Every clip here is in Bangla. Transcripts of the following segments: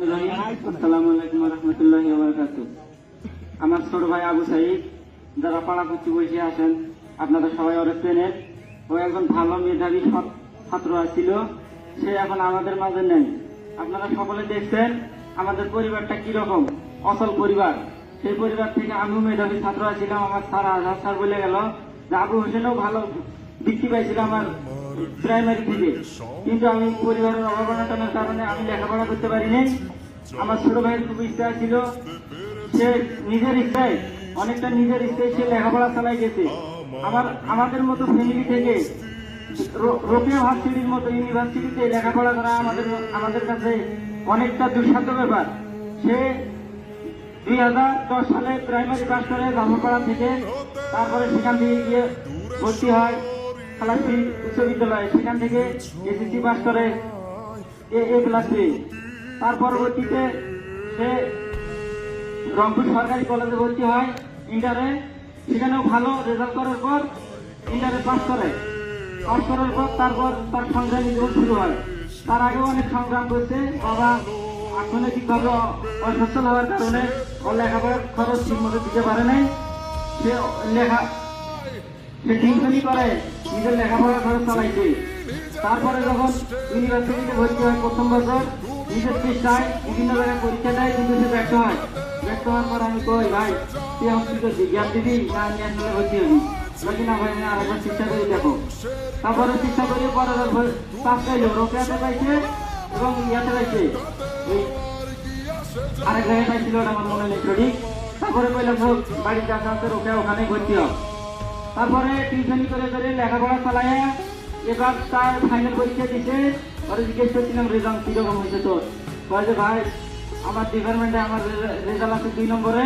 আসসালামু রহমতুল্লাহ আমার ছোট ভাই আবু সাইদ, যারা পাড়াপতি বসে আছেন, আপনারা সবাই ওরা চেনেন। ও একজন ভালো মেধাবী ছাত্র ছিল সে এখন আমাদের মাঝে নেই। আপনারা সকলে দেখছেন আমাদের পরিবারটা কীরকম। অসল পরিবার। সেই পরিবার থেকে আমিও মেধাবী ছাত্র ছিলাম। আমার স্যার আজহার স্যার বলে গেল যে, আবু হোসেনও ভালো বৃত্তি পাইছিল আমার প্রাইমারি থেকে কিন্তু আমি পরিবারের অবমাননার কারণে আমি লেখাপড়া করতে পারিনি আমার ছোট ভাইয়ের খুব ইচ্ছা ছিল। সে নিজের ইচ্ছায়, অনেকটা নিজের ইচ্ছায় সে লেখাপড়া চালাই গেছে। আমার, আমাদের মতো ফ্যামিলি থেকে, রো- রোকেয়া ভার্সিটির মতো ইউনিভার্সিটিতে লেখাপড়া করা আমাদের আমাদের কাছে অনেকটা দুঃসাধ্য ব্যাপার। সে দুই হাজার দশ সালে প্রাইমারি পাস করে ধর্মপাড়া থেকে, তারপরে সেখান থেকে গিয়ে ভর্তি হয়। খালাসি উচ্চ বিদ্যালয়ে সেখান থেকে এসএসসি পাস করে এ এ ক্লাস তার পরবর্তীতে সে রংপুর সরকারি কলেজে ভর্তি হয় ইন্টারে সেখানেও ভালো রেজাল্ট করার পর ইন্টারে পাস করে। পাস করার পর তারপর তার সংগ্রামী জীবন শুরু হয়। তার আগেও অনেক সংগ্রাম করছে বাবা অর্থনৈতিকভাবে অসচ্ছল হওয়ার কারণে ওর লেখাপড়ার খরচ ঠিক মতো দিতে পারে নাই। সে লেখা সে টিউশনই করে নিজের লেখাপড়ার খরচ চালাইছে। তারপরে যখন ইউনিভার্সিটিতে ভর্তি হয় প্রথম নিজের চেষ্টায় বিভিন্ন জায়গায় পরীক্ষা দেয়, কিন্তু সে হয়। ব্যর্থ হওয়ার পর আমি কই, ভাই, তুই ন্যাশনালে ভর্তি হবি। না ভাই আমি আরেকবার চেষ্টা করে দেখো। তারপরে করে পরে পাস পাইলো রোকেয়াতে পাইছে এবং ইয়াতে পাইছে। আরেক জায়গায় পাইছিল আমার মনে নেই তারপরে কইলাম হোক বাড়ির কাছে আছে রোকেয়া ওখানে ভর্তি হোক তারপরে টিউশনি করে করে লেখাপড়া চালায়। এবার তার ফাইনাল পরীক্ষা দিছে। পরে জিজ্ঞেস করছিলাম রেজাল্ট কীরকম হয়েছে তোর? যে, ভাই, আমার ডিপার্টমেন্টে আমার রেজাল্ট আছে দুই নম্বরে।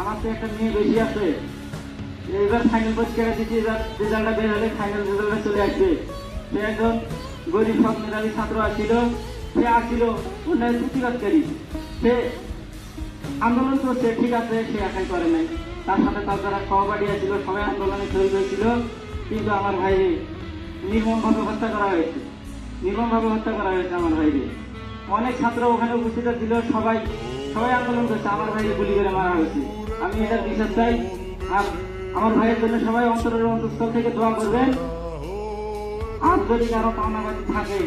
আমার তো একটা মেয়ে বেশি আছে। এবার ফাইনাল পরীক্ষাটা দিচ্ছি এবার রেজাল্টটা বের হলে ফাইনাল রেজাল্টটা চলে আসবে। সে একজন গরিব সব মেধাবী ছাত্র আসছিল। সে আসছিল উন্নয়ন প্রতিবাদকারী সে আন্দোলন করছে, ঠিক আছে, সে একাই করে নাই। তার সাথে তার যারা সহপাঠী ছিল সবাই আন্দোলনে শহীদ হয়েছিল। কিন্তু আমার ভাইরে নির্মমভাবে হত্যা করা হয়েছে। নির্মমভাবে হত্যা করা হয়েছে আমার ভাইরে অনেক ছাত্র ওখানে উপস্থিত ছিল, সবাই সবাই আন্দোলন করছে। আমার ভাইকে গুলি করে মারা হয়েছে। আমি এটা বিশ্বাস চাই। আর আমার ভাইয়ের জন্য সবাই অন্তরের অন্তঃস্থল থেকে দোয়া করবেন। আর যদি কারও পাওনাবাদী থাকে,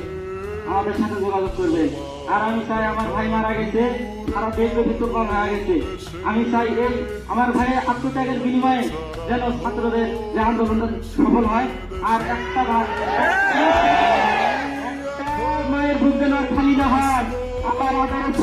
আমাদের সাথে যোগাযোগ করবে আর আমি চাই আমার ভাই মারা গেছে সারা দেশ ব্যাপী কম হয়ে গেছে। আমি চাই এই আমার ভাইয়ের আত্মত্যাগের বিনিময়ে যেন ছাত্রদের যে আন্দোলনটা সফল হয়। আর একটা মায়ের বুক যেন খালি না হয়। আমার আদরের